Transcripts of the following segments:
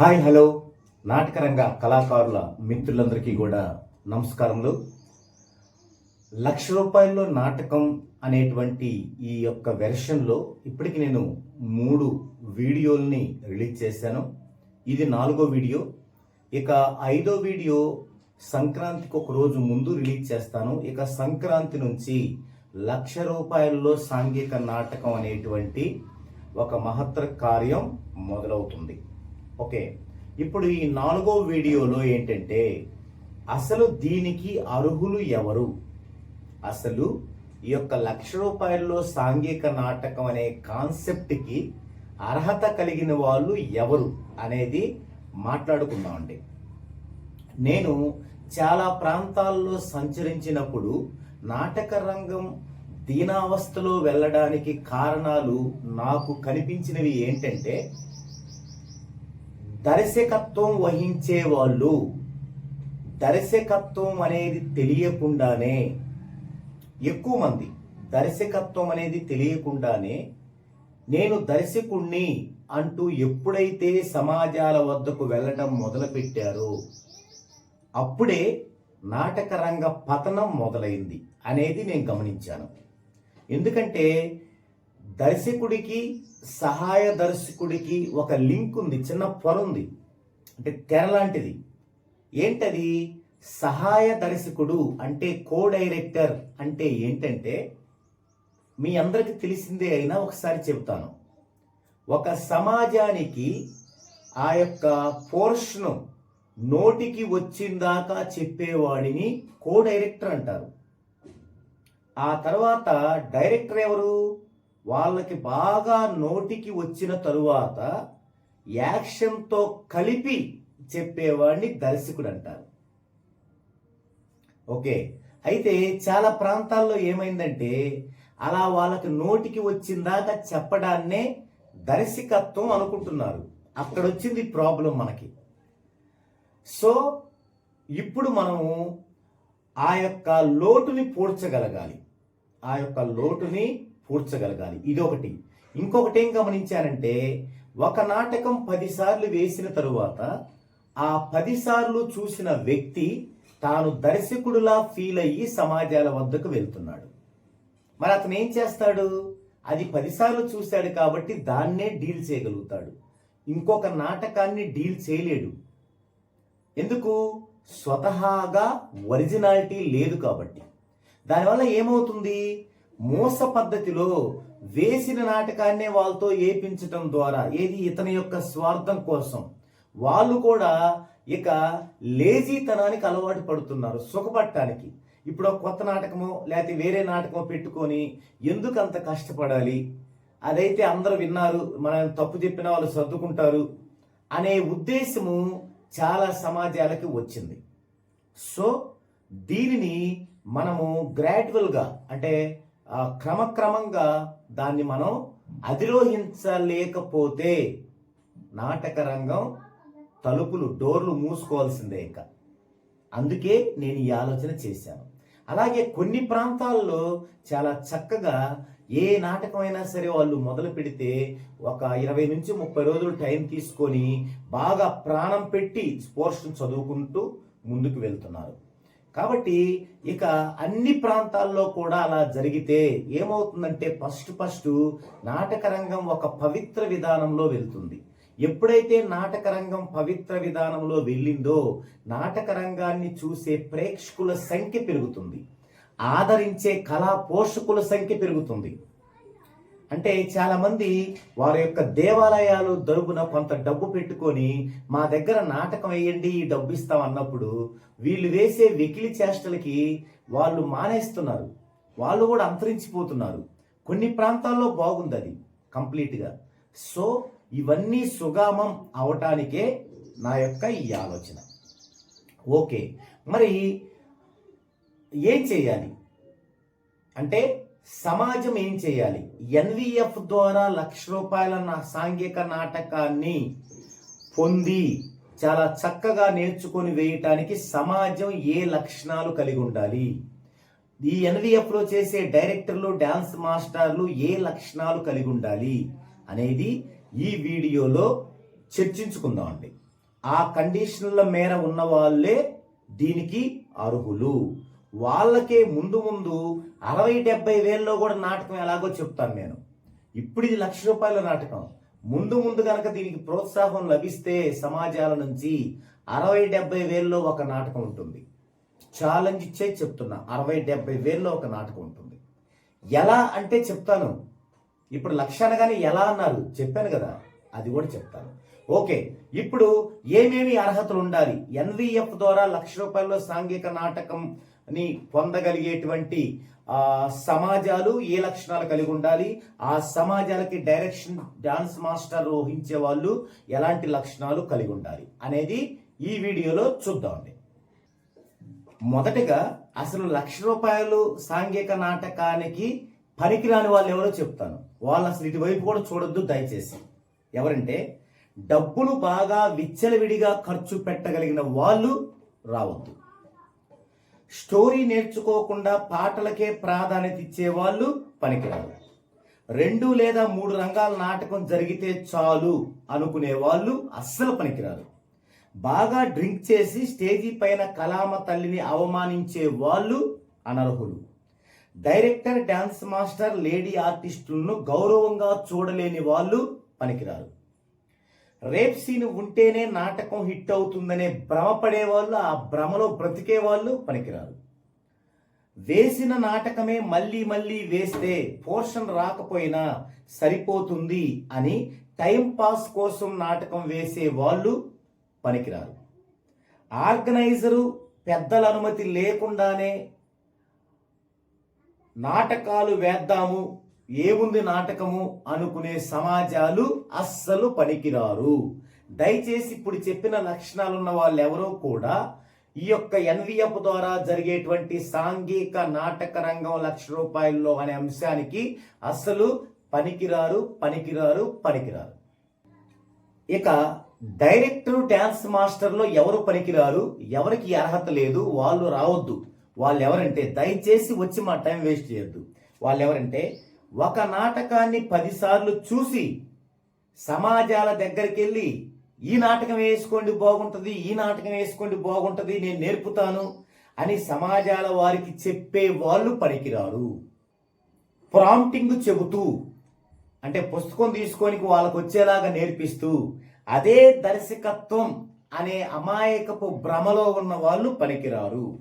Hi hello. నాటకరంగ కళాకారుల మిత్రులందరికీ కూడా నమస్కారములు. లక్ష రూపాయల్లో నాటకం అనేటువంటి ఈ యొక్క వెర్షన్లో ఇప్పటికి నేను మూడు వీడియోల్ని రిలీజ్ చేశాను. ఇది నాలుగో వీడియో. ఇక ఐదో వీడియో సంక్రాంతికి ఒక రోజు ముందు రిలీజ్ చేస్తాను. ఇక సంక్రాంతి నుంచి లక్ష రూపాయల్లో సాంఘిక నాటకం అనేటువంటి ఒక మహత్తర కార్యం మొదలవుతుంది. ఓకే. ఇప్పుడు ఈ నాలుగో వీడియోలో ఏంటంటే అసలు దీనికి అర్హులు ఎవరు? అసలు ఈ యొక్క లక్ష రూపాయల్లో సాంఘిక నాటకం అనే కాన్సెప్ట్కి అర్హత కలిగిన వాళ్ళు ఎవరు అనేది మాట్లాడుకుందామండి. నేను చాలా ప్రాంతాల్లో సంచరించినప్పుడు నాటక రంగం దీనావస్థలో వెళ్ళడానికి కారణాలు నాకు కనిపించినవి ఏంటంటే దర్శకత్వం వహించే వాళ్ళు దర్శకత్వం అనేది తెలియకుండానే ఎక్కువ మంది దర్శకత్వం అనేది తెలియకుండానే నేను దర్శకుణ్ణి అంటూ ఎప్పుడైతే సమాజాల వద్దకు వెళ్ళడం మొదలుపెట్టారో అప్పుడే నాటక రంగ పతనం మొదలైంది అనేది నేను గమనించాను. ఎందుకంటే దర్శకుడికి సహాయ దర్శకుడికి ఒక లింక్ ఉంది చిన్న పొర ఉంది. అంటే తెర లాంటిది. ఏంటది? సహాయ దర్శకుడు అంటే కో డైరెక్టర్ అంటే ఏంటంటే మీ అందరికి తెలిసిందే అయినా ఒకసారి చెబుతాను. ఒక సమాజానికి ఆ యొక్క పోర్షను నోటికి వచ్చిందాకా చెప్పేవాడిని కో డైరెక్టర్ అంటారు. ఆ తర్వాత డైరెక్టర్ ఎవరు? వాళ్ళకి బాగా నోటికి వచ్చిన తరువాత యాక్షన్తో కలిపి చెప్పేవాడిని దర్శకుడు అంటారు ఓకే అయితే చాలా ప్రాంతాల్లో ఏమైందంటే అలా వాళ్ళకి నోటికి వచ్చిందాక చెప్పడాన్నే దర్శకత్వం అనుకుంటున్నారు. అక్కడ వచ్చింది ప్రాబ్లం మనకి. సో ఇప్పుడు మనము ఆ యొక్క లోటుని పూడ్చగలగాలి. ఆ యొక్క లోటుని పూడ్చగలగాలి ఇది ఒకటి ఇంకొకటి ఏం గమనించానంటే ఒక నాటకం పదిసార్లు వేసిన తరువాత ఆ పదిసార్లు చూసిన వ్యక్తి తాను దర్శకుడులా ఫీల్ అయ్యి సమాజాల వద్దకు వెళ్తున్నాడు. మరి అతను ఏం చేస్తాడు? అది పదిసార్లు చూశాడు కాబట్టి దాన్నే డీల్ చేయగలుగుతాడు. ఇంకొక నాటకాన్ని డీల్ చేయలేడు. ఎందుకు? స్వతహాగా ఒరిజినాలిటీ లేదు కాబట్టి. దానివల్ల ఏమవుతుంది? మోస పద్ధతిలో వేసిన నాటకాన్నే వాళ్ళతో ఏపించటం ద్వారా ఏది ఇతని యొక్క స్వార్థం కోసం వాళ్ళు కూడా ఇక లేజీతనానికి అలవాటు పడుతున్నారు సుఖపడటానికి. ఇప్పుడు కొత్త నాటకమో లేకపోతే వేరే నాటకమో పెట్టుకొని ఎందుకు అంత కష్టపడాలి? అదైతే అందరూ విన్నారు మనం తప్పు చెప్పిన వాళ్ళు సర్దుకుంటారు అనే ఉద్దేశము చాలా సమాజాలకి వచ్చింది. సో దీనిని మనము గ్రాడ్యువల్గా అంటే క్రమక్రమంగా దాన్ని మనం అధిరోహించలేకపోతే నాటక రంగం తలుపులు డోర్లు మూసుకోవాల్సిందే ఇంకా. అందుకే నేను ఈ ఆలోచన చేశాను. అలాగే కొన్ని ప్రాంతాల్లో చాలా చక్కగా ఏ నాటకమైనా సరే వాళ్ళు మొదలు పెడితే ఒక ఇరవై నుంచి ముప్పై రోజులు టైం తీసుకొని బాగా ప్రాణం పెట్టి స్పోర్ట్స్ చదువుకుంటూ ముందుకు వెళ్తున్నారు. కాబట్టి ఇక అన్ని ప్రాంతాల్లో కూడా అలా జరిగితే ఏమవుతుందంటే ఫస్ట్ ఫస్ట్ నాటకరంగం ఒక పవిత్ర విధానంలో వెళ్తుంది. ఎప్పుడైతే నాటకరంగం పవిత్ర విధానంలో వెళ్ళిందో నాటకరంగాన్ని చూసే ప్రేక్షకుల సంఖ్య పెరుగుతుంది. ఆదరించే కళా పోషకుల సంఖ్య పెరుగుతుంది. అంటే చాలా మంది వారి యొక్క దేవాలయాలు దరుపున కొంత డబ్బు పెట్టుకొని మా దగ్గర నాటకం వేయండి ఈ డబ్బు ఇస్తాం అన్నప్పుడు వీళ్ళు వేసే వెకిలి చేష్టలకి వాళ్ళు మానేస్తున్నారు. వాళ్ళు కూడా అంతరించిపోతున్నారు. కొన్ని ప్రాంతాల్లో బాగుంది అది కంప్లీట్గా. సో ఇవన్నీ సుగమం అవటానికే నా యొక్క ఈ ఆలోచన. ఓకే. మరి ఏం చేయాలి? అంటే సమాజం ఏం చేయాలి? ఎన్విఎఫ్ ద్వారా లక్ష రూపాయల నా సాంఘిక నాటకాన్ని పొంది చాలా చక్కగా నేర్చుకొని వేయటానికి సమాజం ఏ లక్షణాలు కలిగి ఉండాలి? ఈ ఎన్వీఎఫ్లో చేసే డైరెక్టర్లు డ్యాన్స్ మాస్టర్లు ఏ లక్షణాలు కలిగి ఉండాలి అనేది ఈ వీడియోలో చర్చించుకుందామండి ఆ కండిషన్ల మేర ఉన్న వాళ్ళే దీనికి అర్హులు. వాళ్ళకే ముందు ముందు అరవై డెబ్బై వేల్లో కూడా నాటకం ఎలాగో చెప్తాను నేను. ఇప్పుడు ఇది లక్ష రూపాయల నాటకం. ముందు ముందు కనుక దీనికి ప్రోత్సాహం లభిస్తే సమాజాల నుంచి అరవై డెబ్బై వేల్లో ఒక నాటకం ఉంటుంది. ఛాలెంజ్ ఇచ్చే చెప్తున్నా అరవై డెబ్బై వేల్లో ఒక నాటకం ఉంటుంది. ఎలా అంటే చెప్తాను. ఇప్పుడు లక్ష అనగానే ఎలా అన్నారు? చెప్పాను కదా అది కూడా చెప్తాను. ఓకే ఇప్పుడు ఏమేమి అర్హతలు ఉండాలి? ఎన్విఎఫ్ ద్వారా లక్ష రూపాయల్లో సాంఘిక నాటకం ని పొందగలిగేటువంటి సమాజాలు ఏ లక్షణాలు కలిగి ఉండాలి? ఆ సమాజాలకి డైరెక్షన్ డాన్స్ మాస్టర్ ఊహించే వాళ్ళు ఎలాంటి లక్షణాలు కలిగి ఉండాలి అనేది ఈ వీడియోలో చూద్దామండి మొదటగా అసలు లక్ష రూపాయలు సాంఘిక నాటకానికి పనికిరాని వాళ్ళు ఎవరో చెప్తాను. వాళ్ళు అసలు ఇటువైపు కూడా చూడొద్దు దయచేసి. ఎవరంటే డబ్బులు బాగా విచ్చలవిడిగా ఖర్చు పెట్టగలిగిన వాళ్ళు రావద్దు. స్టోరీ నేర్చుకోకుండా పాటలకే ప్రాధాన్యత ఇచ్చే వాళ్ళు పనికిరారు. రెండు లేదా మూడు రంగాల నాటకం జరిగితే చాలు అనుకునే వాళ్ళు అస్సలు పనికిరారు. బాగా డ్రింక్ చేసి స్టేజీ పైన కలామ తల్లిని అవమానించే వాళ్ళు అనర్హులు. డైరెక్టర్ డ్యాన్స్ మాస్టర్ లేడీ ఆర్టిస్టులను గౌరవంగా చూడలేని వాళ్ళు పనికిరారు. రేప్ సీన్ ఉంటేనే నాటకం హిట్ అవుతుందనే భ్రమపడే వాళ్ళు ఆ భ్రమలో బ్రతికే వాళ్ళు పనికిరారు. వేసిన నాటకమే మళ్ళీ మళ్ళీ వేస్తే పోర్షన్ రాకపోయినా సరిపోతుంది అని టైం పాస్ కోసం నాటకం వేసే వాళ్ళు పనికిరారు. ఆర్గనైజరు పెద్దల అనుమతి లేకుండానే నాటకాలు వేద్దాము ఏముంది నాటకము అనుకునే సమాజాలు అస్సలు పనికిరారు. దయచేసి ఇప్పుడు చెప్పిన లక్షణాలున్న వాళ్ళు ఎవరో కూడా ఈ యొక్క ఎన్విఎఫ్ ద్వారా జరిగేటువంటి సాంఘిక నాటక రంగం లక్ష రూపాయల్లో అనే అంశానికి అస్సలు పనికిరారు పనికిరారు పనికిరారు. ఇక డైరెక్టర్ డ్యాన్స్ మాస్టర్లో ఎవరు పనికిరారు? ఎవరికి అర్హత లేదు? వాళ్ళు రావద్దు. వాళ్ళు ఎవరంటే దయచేసి వచ్చి మా టైం వేస్ట్ చేయొద్దు. వాళ్ళు ఎవరంటే ఒక నాటకాన్ని పదిసార్లు చూసి సమాజాల దగ్గరికి వెళ్ళి ఈ నాటకం వేసుకోండి బాగుంటుంది ఈ నాటకం వేసుకోండి బాగుంటుంది నేను నేర్పుతాను అని సమాజాల వారికి చెప్పే వాళ్ళు పనికిరారు ప్రాంప్టింగ్ చెబుతూ అంటే పుస్తకం తీసుకొని వాళ్ళకు వచ్చేలాగా నేర్పిస్తూ అదే దర్శకత్వం అనే అమాయకపు భ్రమలో ఉన్న వాళ్ళు పనికిరారు.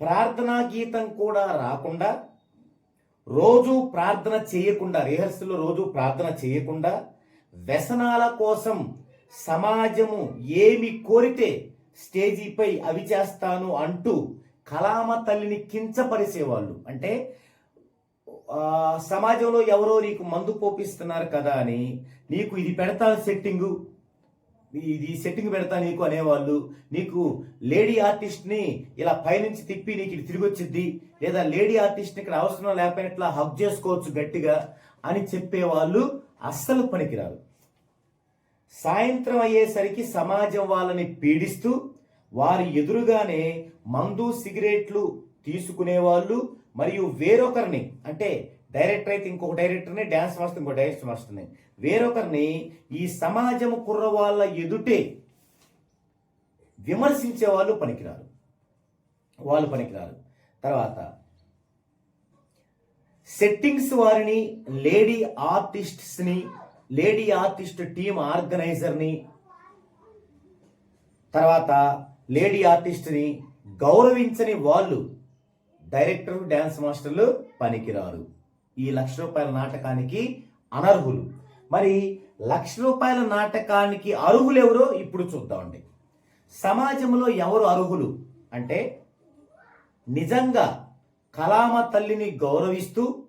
ప్రార్థనా గీతం కూడా రాకుండా రోజు ప్రార్థన చేయకుండా రిహర్సల్ రోజు ప్రార్థన చేయకుండా వ్యసనాల కోసం సమాజము ఏమి కోరితే స్టేజీపై అవి చేస్తాను అంటూ కలామ తల్లిని కించపరిచేవాళ్ళు. అంటే సమాజంలో ఎవరో నీకు మందు పోపిస్తున్నారు కదా అని నీకు ఇది పెడతాను సెట్టింగు ఇది సెట్టింగ్ పెడతా నీకు అనేవాళ్ళు. నీకు లేడీ ఆర్టిస్ట్ని ఇలా పైనుంచి తిప్పి నీకు ఇది తిరిగి వచ్చింది లేదా లేడీ ఆర్టిస్ట్ని ఇక్కడ అవసరం లేకపోయినట్లా హక్ చేసుకోవచ్చు గట్టిగా అని చెప్పేవాళ్ళు అస్సలు పనికిరారు. సాయంత్రం అయ్యేసరికి సమాజం వాళ్ళని పీడిస్తూ వారి ఎదురుగానే మందు సిగరెట్లు తీసుకునేవాళ్ళు మరియు వేరొకరిని అంటే డైరెక్టర్ అయితే ఇంకొక డైరెక్టర్ని డ్యాన్స్ మాస్టర్ ఇంకో డ్యాన్స్ మాస్టర్ని. వేరొకరిని ఈ సమాజం కుర్రవాళ్ళ ఎదుటే విమర్శించే వాళ్ళు పనికిరారు. వాళ్ళు పనికిరారు. తర్వాత సెట్టింగ్స్ వారిని లేడీ ఆర్టిస్ట్స్ని లేడీ ఆర్టిస్ట్ టీమ్ ఆర్గనైజర్ని తర్వాత లేడీ ఆర్టిస్ట్ని గౌరవించని వాళ్ళు డైరెక్టర్ డ్యాన్స్ మాస్టర్లు పనికిరారు. ఈ లక్ష రూపాయల నాటకానికి అనర్హులు. మరి లక్ష రూపాయల నాటకానికి అర్హులు ఎవరో ఇప్పుడు చూద్దామండి. సమాజంలో ఎవరు అర్హులు? అంటే నిజంగా కలామ తల్లిని గౌరవిస్తూ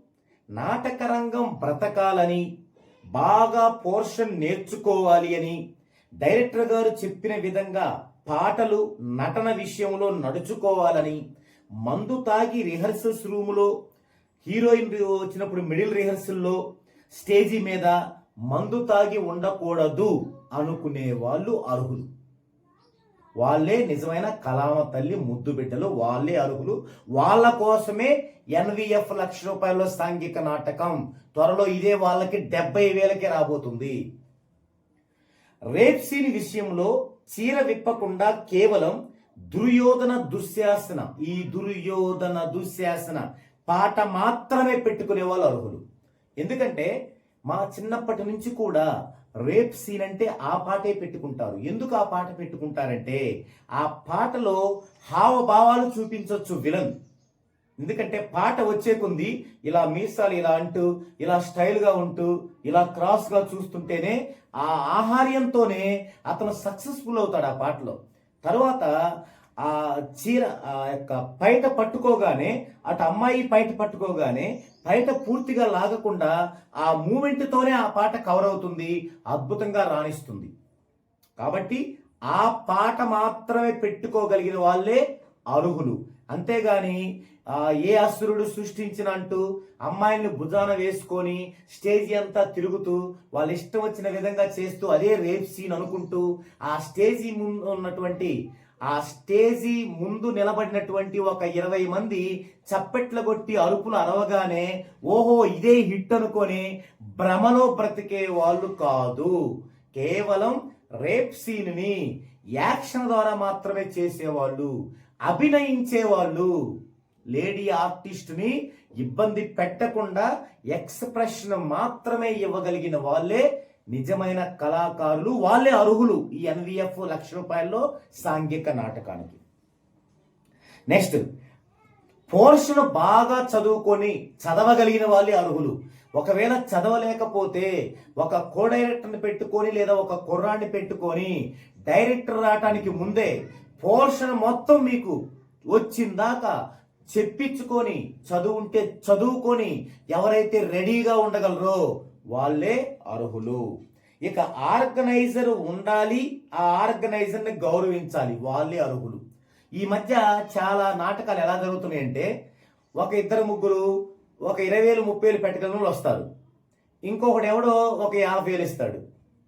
నాటక రంగం బ్రతకాలని బాగా పోర్షన్ నేర్చుకోవాలి అని డైరెక్టర్ గారు చెప్పిన విధంగా పాటలు నటన విషయంలో నడుచుకోవాలని మందు తాగి రిహర్సల్స్ రూములో హీరోయిన్ వచ్చినప్పుడు మిడిల్ రిహర్సల్లో స్టేజీ మీద మందు తాగి ఉండకూడదు అనుకునే వాళ్ళు అర్హులు. వాళ్ళే నిజమైన కలామ తల్లి ముద్దు బిడ్డలు వాళ్ళే అర్హులు. వాళ్ళ కోసమే ఎన్విఎఫ్ లక్ష రూపాయల సాంఘిక నాటకం. త్వరలో ఇదే వాళ్ళకి డెబ్బై వేలకే రాబోతుంది. రేప్సీని విషయంలో చీర విప్పకుండా కేవలం దుర్యోధన దుశ్శాసన. ఈ దుర్యోధన దుశ్శాసన. పాట మాత్రమే పెట్టుకునే వాళ్ళు అర్హులు. ఎందుకంటే మా చిన్నప్పటి నుంచి కూడా రేప్ సీన్ అంటే ఆ పాటే పెట్టుకుంటారు. ఎందుకు ఆ పాట పెట్టుకుంటారంటే ఆ పాటలో హావభావాలు చూపించవచ్చు విలన్. ఎందుకంటే పాట వచ్చే కొంది ఇలా మీసాలు ఇలా అంటూ ఇలా స్టైల్గా ఉంటూ ఇలా క్రాస్గా చూస్తుంటేనే ఆ ఆహార్యంతోనే అతను సక్సెస్ఫుల్ అవుతాడు ఆ పాటలో. తర్వాత ఆ చీర ఆ యొక్క పైట పట్టుకోగానే అటు అమ్మాయి పైట పట్టుకోగానే పైట పూర్తిగా లాగకుండా ఆ మూమెంట్తోనే ఆ పాట కవర్ అవుతుంది అద్భుతంగా రాణిస్తుంది. కాబట్టి ఆ పాట మాత్రమే పెట్టుకోగలిగిన వాళ్ళే అర్హులు. అంతేగాని ఏ అసురుడు సృష్టించిన అంటూ అమ్మాయిని భుజాన వేసుకొని స్టేజి అంతా తిరుగుతూ వాళ్ళ ఇష్టం వచ్చిన విధంగా చేస్తూ అదే రేప్ సీన్ అనుకుంటూ ఆ స్టేజీ ముందు ఉన్నటువంటి ఆ స్టేజి ముందు నిలబడినటువంటి ఒక ఇరవై మంది చప్పెట్ల కొట్టి అరుపులు అరవగానే ఓహో ఇదే హిట్ అనుకొని భ్రమలో బ్రతికే వాళ్ళు కాదు. కేవలం రేప్ సీన్ని యాక్షన్ ద్వారా మాత్రమే చేసేవాళ్ళు అభినయించేవాళ్ళు లేడీ ఆర్టిస్ట్ని ఇబ్బంది పెట్టకుండా ఎక్స్ప్రెషన్ మాత్రమే ఇవ్వగలిగిన వాళ్ళే నిజమైన కళాకారులు వాళ్ళే అర్హులు ఈ ఎన్విఎఫ్ లక్ష రూపాయల్లో సాంఘిక నాటకానికి. నెక్స్ట్ పోర్షన్ బాగా చదువుకొని చదవగలిగిన వాళ్ళే అర్హులు. ఒకవేళ చదవలేకపోతే ఒక కో డైరెక్టర్ని పెట్టుకొని లేదా ఒక కుర్రాన్ని పెట్టుకొని డైరెక్టర్ రావటానికి ముందే పోర్షన్ మొత్తం మీకు వచ్చిందాకా చెప్పించుకొని చదువుంటే చదువుకొని ఎవరైతే రెడీగా ఉండగలరో వాళ్ళే అర్హులు. ఇక ఆర్గనైజర్ ఉండాలి ఆ ఆర్గనైజర్ని గౌరవించాలి వాళ్ళే అర్హులు. ఈ మధ్య చాలా నాటకాలు ఎలా జరుగుతున్నాయంటే ఒక ఇద్దరు ముగ్గురు ఒక ఇరవై వేలు ముప్పై వేలు పెట్టగల వస్తారు. ఇంకొకడు ఎవడో ఒక యాభై వేలు ఇస్తాడు.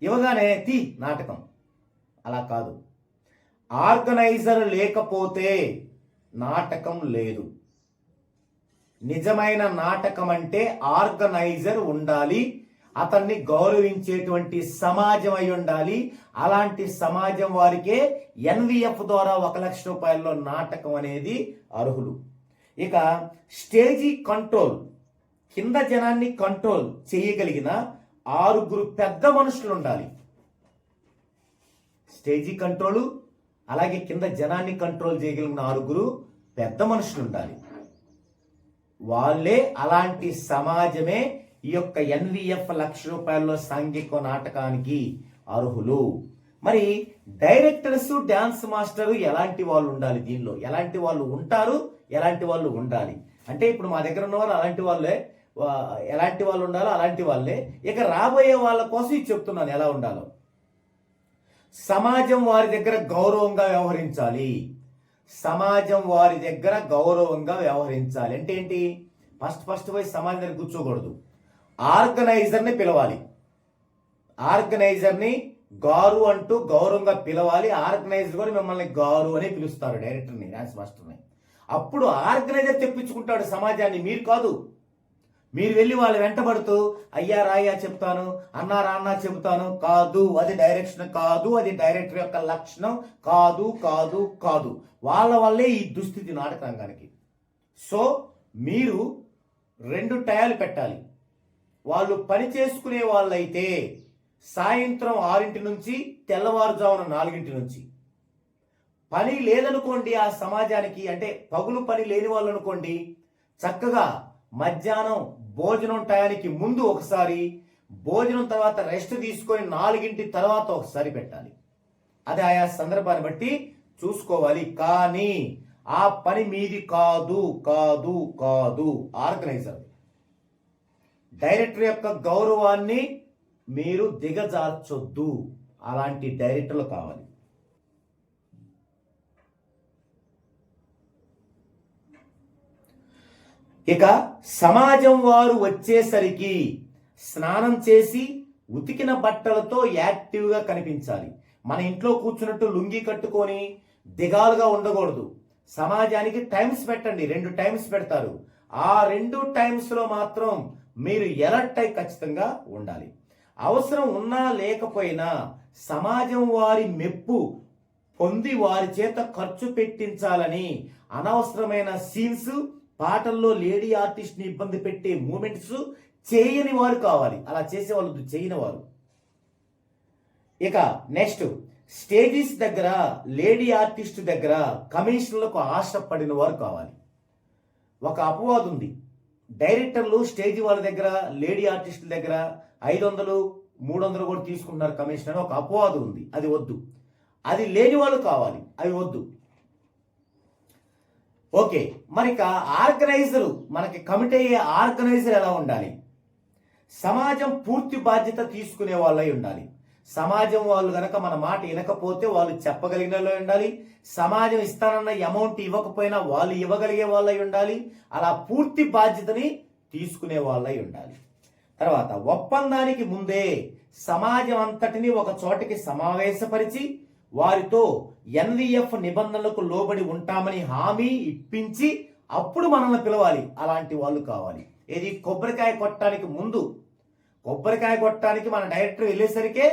ఇవ్వగానే తీ నాటకం. అలా కాదు. ఆర్గనైజర్ లేకపోతే నాటకం లేదు. నిజమైన నాటకం అంటే ఆర్గనైజర్ ఉండాలి అతన్ని గౌరవించేటువంటి సమాజం అయి ఉండాలి. అలాంటి సమాజం వారికే ఎన్విఎఫ్ ద్వారా ఒక లక్ష రూపాయల్లో నాటకం అనేది అర్హులు. ఇక స్టేజీ కంట్రోల్ కింద జనాన్ని కంట్రోల్ చేయగలిగిన ఆరుగురు పెద్ద మనుషులు ఉండాలి. స్టేజీ కంట్రోల్ అలాగే కింద జనాన్ని కంట్రోల్ చేయగలిగిన ఆరుగురు పెద్ద మనుషులు ఉండాలి. వాళ్ళే అలాంటి సమాజమే ఈ యొక్క ఎన్విఎఫ్ లక్ష రూపాయల్లో సాంఘిక నాటకానికి అర్హులు. మరి డైరెక్టర్స్ డ్యాన్స్ మాస్టర్ ఎలాంటి వాళ్ళు ఉండాలి దీనిలో? ఎలాంటి వాళ్ళు ఉంటారు? ఎలాంటి వాళ్ళు ఉండాలి? అంటే ఇప్పుడు మా దగ్గర ఉన్న వాళ్ళు అలాంటి వాళ్ళే. ఎలాంటి వాళ్ళు ఉండాలో అలాంటి వాళ్ళే. ఇక రాబోయే వాళ్ళ కోసం ఇది చెప్తున్నాను ఎలా ఉండాలో. సమాజం వారి దగ్గర గౌరవంగా వ్యవహరించాలి. సమాజం వారి దగ్గర గౌరవంగా వ్యవహరించాలి. అంటే ఏంటి? ఫస్ట్ ఫస్ట్ పోయి సమాజం దగ్గర కూర్చోకూడదు. ఆర్గనైజర్ని పిలవాలి. ఆర్గనైజర్ని గారు అంటూ గౌరవంగా పిలవాలి. ఆర్గనైజర్ కూడా మిమ్మల్ని గారు అని పిలుస్తారు డైరెక్టర్ని డాన్స్ మాస్టర్ని. అప్పుడు ఆర్గనైజర్ తెప్పించుకుంటాడు సమాజాన్ని. మీరు కాదు. మీరు వెళ్ళి వాళ్ళు వెంటబడుతూ అయ్యా రాయ్యా చెప్తాను అన్నా రాన్నా చెబుతాను కాదు అది డైరెక్షన్ కాదు అది డైరెక్టర్ యొక్క లక్షణం కాదు కాదు కాదు. వాళ్ళ వల్లే ఈ దుస్థితి నాటకానికి సో మీరు రెండు టయాలు పెట్టాలి. వాళ్ళు పని చేసుకునే వాళ్ళైతే సాయంత్రం ఆరింటి నుంచి తెల్లవారుజామున నాలుగింటి నుంచి. పని లేదనుకోండి ఆ సమాజానికి అంటే పగులు పని లేని వాళ్ళు అనుకోండి చక్కగా మధ్యాహ్నం భోజనం టయానికి ముందు ఒకసారి భోజనం తర్వాత రెస్ట్ తీసుకొని నాలుగింటి తర్వాత ఒకసారి పెట్టాలి. అది ఆయా సందర్భాన్ని బట్టి చూసుకోవాలి. కానీ ఆ పని మీది కాదు కాదు కాదు ఆర్గనైజర్ డైరెక్టర్ యొక్క గౌరవాన్ని మీరు దిగజార్చొద్దు. అలాంటి డైరెక్టర్లు కావాలి. ఇక సమాజం వారు వచ్చేసరికి స్నానం చేసి ఉతికిన బట్టలతో యాక్టివ్గా కనిపించాలి. మన ఇంట్లో కూర్చున్నట్టు లుంగి కట్టుకొని దిగాలుగా ఉండకూడదు. సమాజానికి టైమ్స్ పెట్టండి. రెండు టైమ్స్ పెడతారు. ఆ రెండు టైమ్స్లో మాత్రం మీరు ఎలర్ట్ అయి ఖచ్చితంగా ఉండాలి. అవసరం ఉన్నా లేకపోయినా సమాజం వారి మెప్పు పొంది వారి చేత ఖర్చు పెట్టించాలని అనవసరమైన సీన్స్ పాటల్లో లేడీ ఆర్టిస్ట్ని ఇబ్బంది పెట్టే మూమెంట్స్ చేయని వారు కావాలి. అలా చేసేవాళ్ళు చేయని వారు ఇక నెక్స్ట్ స్టేజెస్ దగ్గర లేడీ ఆర్టిస్ట్ దగ్గర కమిషన్లకు ఆశపడిన వారు కావాలి. ఒక అపవాదు ఉంది డైరెక్టర్లు స్టేజ్ వాళ్ళ దగ్గర లేడీ ఆర్టిస్టుల దగ్గర ఐదు వందలు మూడు వందలు కూడా తీసుకుంటున్నారు కమిషన్ అని ఒక అపవాదం ఉంది. అది వద్దు. అది లేని వాళ్ళు కావాలి. అవి వద్దు. ఓకే. మరి ఆర్గనైజరు మనకి కమిటీ అయ్యే ఆర్గనైజర్ ఎలా ఉండాలి? సమాజం పూర్తి బాధ్యత తీసుకునే వాళ్ళై ఉండాలి. సమాజం వాళ్ళు గనక మన మాట వినకపోతే వాళ్ళు చెప్పగలిగిన ఉండాలి. సమాజం ఇస్తానన్న అమౌంట్ ఇవ్వకపోయినా వాళ్ళు ఇవ్వగలిగే వాళ్ళై ఉండాలి. అలా పూర్తి బాధ్యతని తీసుకునే వాళ్ళై ఉండాలి. తర్వాత ఒప్పందానికి ముందే సమాజం అంతటిని ఒక చోటకి సమావేశపరిచి వారితో ఎన్విఎఫ్ నిబంధనలకు లోబడి ఉంటామని హామీ ఇప్పించి అప్పుడు మనల్ని పిలవాలి. అలాంటి వాళ్ళు కావాలి. ఏది కొబ్బరికాయ కొట్టడానికి ముందు కొబ్బరికాయ కొట్టడానికి మన డైరెక్టర్ వెళ్ళేసరికే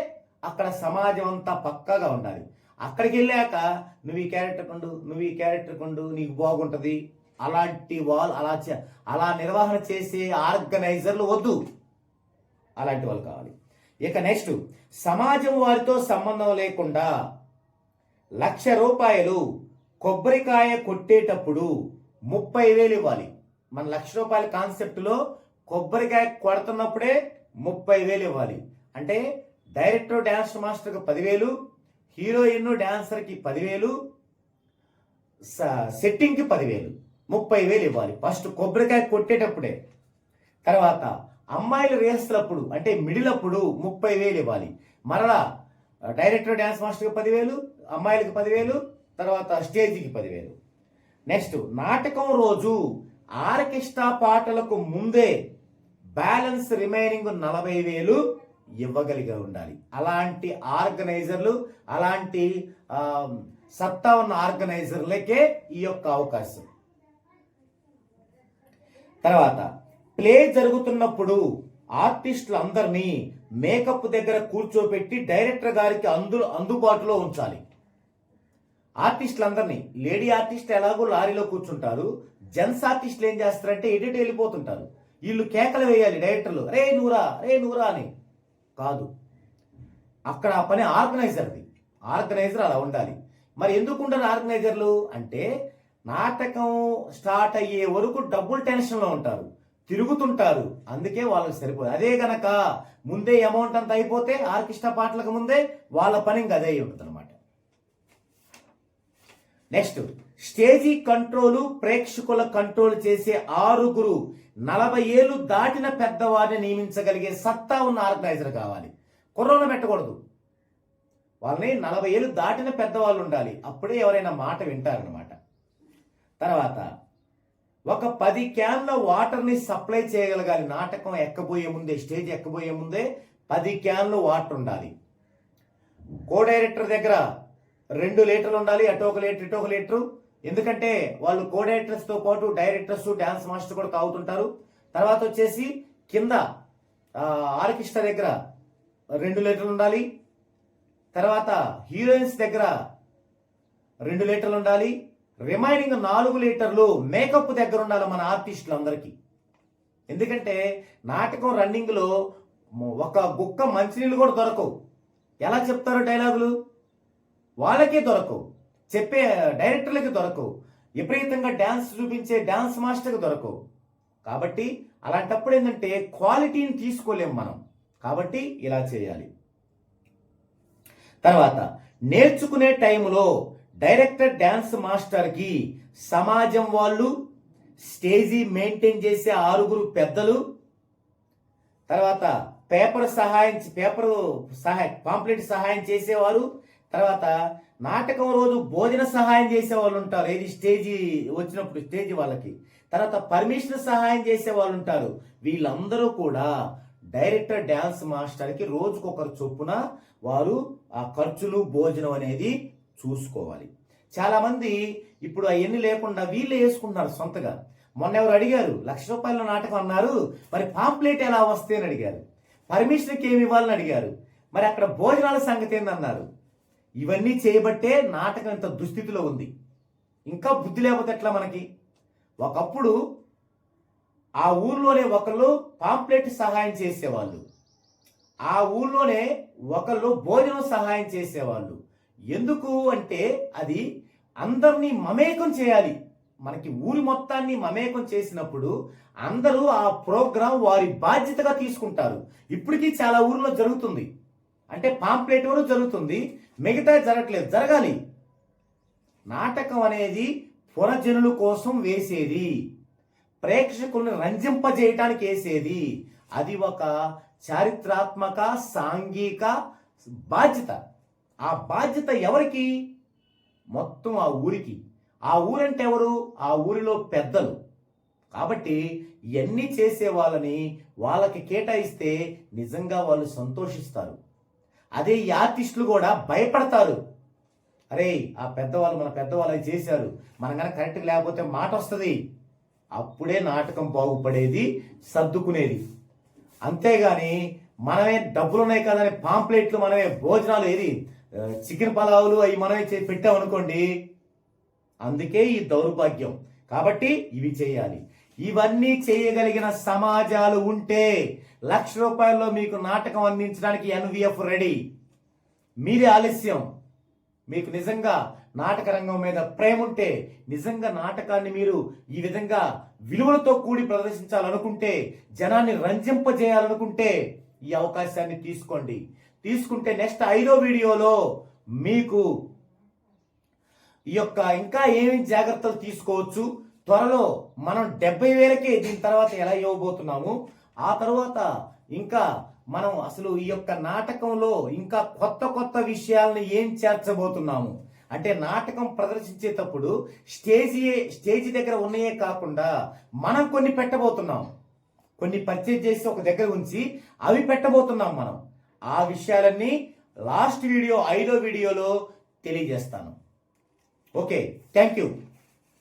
అక్కడ సమాజం అంతా పక్కాగా ఉండాలి. అక్కడికి వెళ్ళాక నువ్వు ఈ క్యారెక్టర్ కొండు నువ్వు ఈ క్యారెక్టర్ కొండు నీకు బాగుంటుంది. అలాంటి వాళ్ళు అలా చే- అలా నిర్వహణ చేసే ఆర్గనైజర్లు వద్దు. అలాంటి వాళ్ళు కావాలి. ఇక నెక్స్ట్ సమాజం వారితో సంబంధం లేకుండా లక్ష రూపాయలు కొబ్బరికాయ కొట్టేటప్పుడు ముప్పై వేలు ఇవ్వాలి. మన లక్ష రూపాయల కాన్సెప్ట్లో కొబ్బరికాయ కొడుతున్నప్పుడే ముప్పై వేలు ఇవ్వాలి. అంటే డైరెక్టర్ డ్యాన్స్ మాస్టర్కి పదివేలు హీరోయిన్ డాన్సర్కి పదివేలు స- సెట్టింగ్కి పదివేలు ముప్పై వేలు ఇవ్వాలి. ఫస్ట్ కొబ్బరికాయ కొట్టేటప్పుడే. తర్వాత అమ్మాయిలు రేస్తులప్పుడు అంటే మిడిల్ అప్పుడు ముప్పై వేలు ఇవ్వాలి. మరలా డైరెక్టర్ డ్యాన్స్ మాస్టర్కి పదివేలు అమ్మాయిలకి పదివేలు తర్వాత స్టేజీకి పదివేలు. నెక్స్ట్ నాటకం రోజు ఆర్కెస్ట్రా పాటలకు ముందే బ్యాలెన్స్ రిమైనింగ్ నలభై వేలు ఇవ్వగలిగి ఉండాలి. అలాంటి ఆర్గనైజర్లు అలాంటి సత్తా ఉన్న ఆర్గనైజర్లకే ఈ యొక్క అవకాశం. తర్వాత ప్లే జరుగుతున్నప్పుడు ఆర్టిస్టులు అందరినీ మేకప్ దగ్గర కూర్చోబెట్టి డైరెక్టర్ గారికి అందు అందుబాటులో ఉంచాలి. ఆర్టిస్టులందరినీ లేడీ ఆర్టిస్ట్ ఎలాగో లారీలో కూర్చుంటారు జెంట్స్ ఆర్టిస్టులు ఏం చేస్తారంటే ఎడిట్ వెళ్ళిపోతుంటారు. వీళ్ళు కేకలు వేయాలి డైరెక్టర్లు రే నూరా రే నూరా అని. కాదు. అక్కడ ఆ పని ఆర్గనైజర్ది. ఆర్గనైజర్ అలా ఉండాలి. మరి ఎందుకు ఉండరు ఆర్గనైజర్లు? అంటే నాటకం స్టార్ట్ అయ్యే వరకు డబ్బులు టెన్షన్లో ఉంటారు. తిరుగుతుంటారు. అందుకే వాళ్ళకి సరిపోదు. అదే గనక ముందే అమౌంట్ అంతా అయిపోతే ఆర్కెస్ట్రా పాటలకు ముందే వాళ్ళ పని ఇంకా అదే ఉంటుంది అనమాట నెక్స్ట్ స్టేజీ కంట్రోల్ ప్రేక్షకుల కంట్రోల్ చేసే ఆరుగురు నలభై ఏళ్ళు దాటిన పెద్దవారిని నియమించగలిగే సత్తా ఉన్న ఆర్గనైజర్ కావాలి. కుర్రోళ్ళు పెట్టకూడదు. వాళ్ళని నలభై ఏళ్ళు దాటిన పెద్దవాళ్ళు ఉండాలి. అప్పుడే ఎవరైనా మాట వింటారనమాట తర్వాత ఒక పది క్యాన్ల వాటర్ని సప్లై చేయగలగాలి. నాటకం ఎక్కబోయే ముందే స్టేజ్ ఎక్కబోయే ముందే పది క్యాన్లు వాటర్ ఉండాలి. కో డైరెక్టర్ దగ్గర రెండు లీటర్లు ఉండాలి. అటు ఒక లీటర్ ఇటు ఒక లీటరు. ఎందుకంటే వాళ్ళు కో పాటు డైరెక్టర్స్ డాన్స్ మాస్టర్ కూడా తాగుతుంటారు. తర్వాత వచ్చేసి కింద ఆర్కిస్ట్రా ఆర్కెస్ట్రా దగ్గర రెండు లీటర్లు ఉండాలి. తర్వాత హీరోయిన్స్ దగ్గర రెండు లీటర్లు ఉండాలి. రిమైనింగ్ నాలుగు లీటర్లు మేకప్ దగ్గర ఉండాలి మన ఆర్టిస్టులు అందరికీ ఎందుకంటే నాటకం రన్నింగ్లో ఒక గుక్క మంచినీళ్ళు కూడా దొరకవు. ఎలా చెప్తారు డైలాగులు? వాళ్ళకే దొరకవు. చెప్పే డైరెక్టర్లకు దొరకవు విపరీతంగా డ్యాన్స్ చూపించే డ్యాన్స్ మాస్టర్కి దొరకవు కాబట్టి అలాంటప్పుడు ఏంటంటే క్వాలిటీని తీసుకోలేం మనం. కాబట్టి ఇలా చేయాలి. తర్వాత నేర్చుకునే టైంలో డైరెక్టర్ డ్యాన్స్ మాస్టర్కి సమాజం వాళ్ళు స్టేజీ మెయింటైన్ చేసే ఆరుగురు పెద్దలు తర్వాత పేపర్ సహాయం పేపర్ సహాయం పాంప్లెట్ సహాయం చేసేవారు తర్వాత నాటకం రోజు భోజన సహాయం చేసే వాళ్ళు ఉంటారు. ఏది స్టేజీ వచ్చినప్పుడు స్టేజ్ వాళ్ళకి. తర్వాత పర్మిషన్ సహాయం చేసే వాళ్ళు ఉంటారు. వీళ్ళందరూ కూడా డైరెక్టర్ డ్యాన్స్ మాస్టర్కి రోజుకొకరు చొప్పున వారు ఆ ఖర్చులు భోజనం అనేది చూసుకోవాలి. చాలామంది ఇప్పుడు అవన్నీ లేకుండా వీళ్ళే వేసుకుంటున్నారు సొంతగా. మొన్న ఎవరు అడిగారు లక్ష రూపాయల నాటకం అన్నారు. మరి పాంప్లెట్ ఎలా వస్తే అని అడిగారు. పర్మిషన్కి ఏమి ఇవ్వాలని అడిగారు. మరి అక్కడ భోజనాల సంగతి ఏందన్నారు. ఇవన్నీ చేయబట్టే నాటకం ఇంత దుస్థితిలో ఉంది. ఇంకా బుద్ధి లేకపోతే ఎట్లా మనకి? ఒకప్పుడు ఆ ఊర్లోనే ఒకళ్ళు పాంప్లెట్ సహాయం చేసేవాళ్ళు. ఆ ఊర్లోనే ఒకళ్ళు భోజనం సహాయం చేసేవాళ్ళు. ఎందుకు అంటే అది అందరినీ మమేకం చేయాలి. మనకి ఊరి మొత్తాన్ని మమేకం చేసినప్పుడు అందరూ ఆ ప్రోగ్రాం వారి బాధ్యతగా తీసుకుంటారు. ఇప్పటికీ చాలా ఊర్లో జరుగుతుంది. అంటే పాంప్లెట్ వరకు జరుగుతుంది. మిగతా జరగట్లేదు. జరగాలి. నాటకం అనేది పురజనుల కోసం వేసేది. ప్రేక్షకులను రంజింపజేయటానికి వేసేది. అది ఒక చారిత్రాత్మక సాంఘిక బాధ్యత. ఆ బాధ్యత ఎవరికి? మొత్తం ఆ ఊరికి. ఆ ఊరంటే ఎవరు? ఆ ఊరిలో పెద్దలు. కాబట్టి ఇవన్నీ చేసే వాళ్ళని వాళ్ళకి కేటాయిస్తే నిజంగా వాళ్ళు సంతోషిస్తారు. అదే ఈ ఆర్టిస్టులు కూడా భయపడతారు. అరే ఆ పెద్దవాళ్ళు మన పెద్దవాళ్ళు అవి చేశారు. మనం కనుక కరెక్ట్ లేకపోతే మాట వస్తుంది. అప్పుడే నాటకం బాగుపడేది సర్దుకునేది. అంతేగాని మనమే డబ్బులు ఉన్నాయి కదా అని పాంప్లెట్లు మనమే భోజనాలు ఏది చికెన్ పలావులు అవి మనమే చే- పెట్టామనుకోండి అందుకే ఈ దౌర్భాగ్యం. కాబట్టి ఇవి చేయాలి. ఇవన్నీ చేయగలిగిన సమాజాలు ఉంటే లక్ష రూపాయల్లో మీకు నాటకం అందించడానికి ఎన్విఎఫ్ రెడీ. మీరే ఆలస్యం. మీకు నిజంగా నాటక రంగం మీద ప్రేమ ఉంటే నిజంగా నాటకాన్ని మీరు ఈ విధంగా విలువలతో కూడి ప్రదర్శించాలనుకుంటే జనాన్ని రంజింపజేయాలనుకుంటే ఈ అవకాశాన్ని తీసుకోండి. తీసుకుంటే నెక్స్ట్ ఐదో వీడియోలో మీకు ఈ యొక్క ఇంకా ఏమేమి జాగ్రత్తలు తీసుకోవచ్చు త్వరలో మనం డెబ్బై వేలకే దీని తర్వాత ఎలా ఇవ్వబోతున్నాము ఆ తర్వాత ఇంకా మనం అసలు ఈ యొక్క నాటకంలో ఇంకా కొత్త కొత్త విషయాలను ఏం చేర్చబోతున్నాము? అంటే నాటకం ప్రదర్శించేటప్పుడు స్టేజీ స్టేజీ దగ్గర ఉన్నాయే కాకుండా మనం కొన్ని పెట్టబోతున్నాం. కొన్ని పర్చేజ్ చేసి ఒక దగ్గర ఉంచి అవి పెట్టబోతున్నాం మనం. ఆ విషయాలన్నీ లాస్ట్ వీడియో ఐదో వీడియోలో తెలియజేస్తాను. Okay thank you.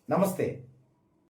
నమస్తే.